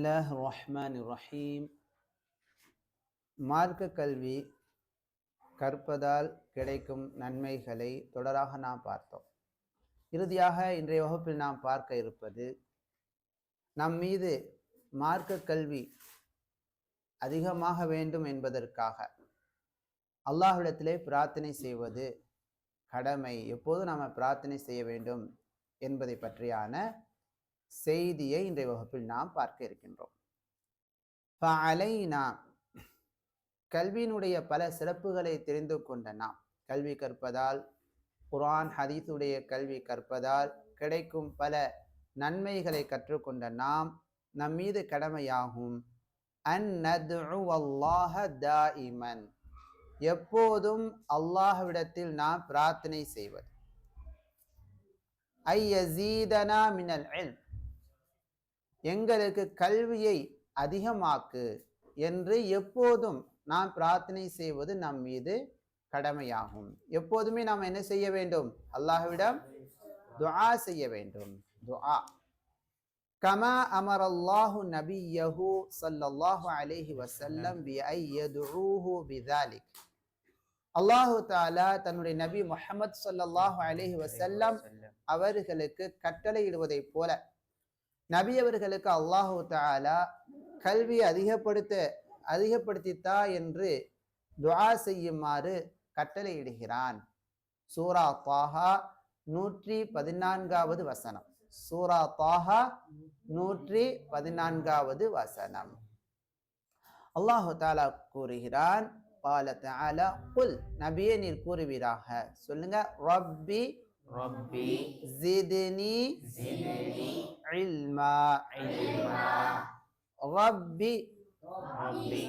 பிஸ்மில்லாஹ் ரஹ்மான் ரஹீம். மார்க்க கல்வி கற்பதால் கிடைக்கும் நன்மைகளை தொடராக நாம் பார்த்தோம். இறுதியாக இன்றைய வகுப்பில் நாம் பார்க்க இருப்பது நம் மீது மார்க்க கல்வி அதிகமாக வேண்டும் என்பதற்காக அல்லாஹ்விடத்திலே பிரார்த்தனை செய்வது கடமை. எப்போது நாம் பிரார்த்தனை செய்ய வேண்டும் என்பதை பற்றியான செய்தியை இன்றைய வகுப்பில் நாம் பார்க்க இருக்கின்றோம். அலைனா கல்வியினுடைய பல சிறப்புகளை தெரிந்து கொண்ட நாம். கல்வி கற்பதால் குரான் ஹதீஸுடைய கல்வி கற்பதால் கிடைக்கும் பல நன்மைகளை கற்றுக்கொண்ட நாம் நம் மீது கடமையாகும். அன் அல்லாஹ எப்போதும் அல்லாஹ்விடத்தில் நாம் பிரார்த்தனை செய்வது. ஐயசீதனா மினல் எங்களுக்கு கல்வியை அதிகமாக்கு என்று எப்போதும் நாம் பிரார்த்தனை செய்வது நம் மீது கடமையாகும். எப்போதுமே நாம் என்ன செய்ய வேண்டும்? அல்லாஹ்விடம் துஆ செய்ய வேண்டும். துஆ. கமா அமர் அல்லாஹு நபியஹு ஸல்லல்லாஹு அலைஹி வஸல்லம் பி ஐ யதுஊஹு பிதாலிக். அல்லாஹு தாலா தன்னுடைய நபி முஹம்மது ஸல்லல்லாஹு அலைஹி வஸல்லம். அவர்களுக்கு கட்டளையிடுவதைப் போல நபியவர்களுக்கு அல்லாஹு தாலா கல்வி அதிகப்படுத்த அதிகப்படுத்தித்தா என்று துவா செய்யுமாறு கட்டளையிடுகிறான். சூரா தாஹா நூற்றி பதினான்காவது வசனம். சூரா தாஹா நூற்றி பதினான்காவது வசனம். அல்லாஹு தாலா கூறுகிறான் பால தாலா புல் நபியே நீர் கூறுவீராக. சொல்லுங்க ரப்பி ربي زدني زدني இல்மா علما ரப்பி ربي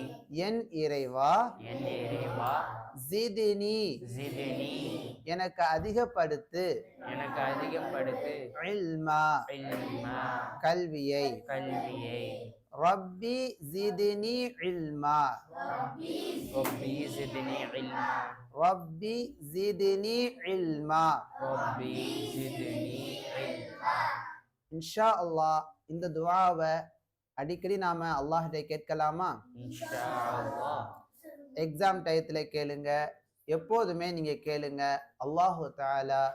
என் இறைவா என் இறைவா ஜிதினி. ஜிதினி. எனக்கு அதிகப்படுத்து. எனக்கு அதிகப்படுத்து. இல்மா. இல்மா. கல்வியை. கல்வியை. ரப்பி ஜிதினி இல்மா. ரப்பி ஜிதினி இல்மா. ரப்பி ஜிதினி இல்மா. ரப்பி ஜிதினி இல்மா. இன்ஷா அல்லாஹ் இந்த துஆவை அடிக்கடி நாம அல்லாஹ்கிட்ட கேட்கலாமா? இன்ஷா அல்லாஹ். எக்ஸாம் டயத்தில் கேளுங்க. எப்போதுமே நீங்கள் கேளுங்க. அல்லாஹு தாலா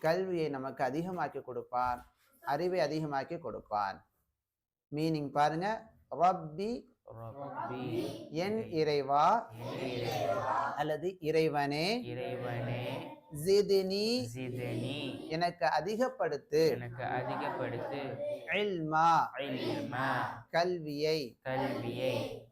கல்வியை நமக்கு அதிகமாக்கி கொடுப்பான். அறிவை அதிகமாக்கி கொடுப்பான். மீனிங் பாருங்க. ரப்பி என் இறைவா அல்லது இறைவனே இறைவனே ஜிதினி ஜிதினி எனக்கு அதிகப்படுத்து. எனக்கு அதிகப்படுத்து. இல்மா கல்வியை. கல்வியை.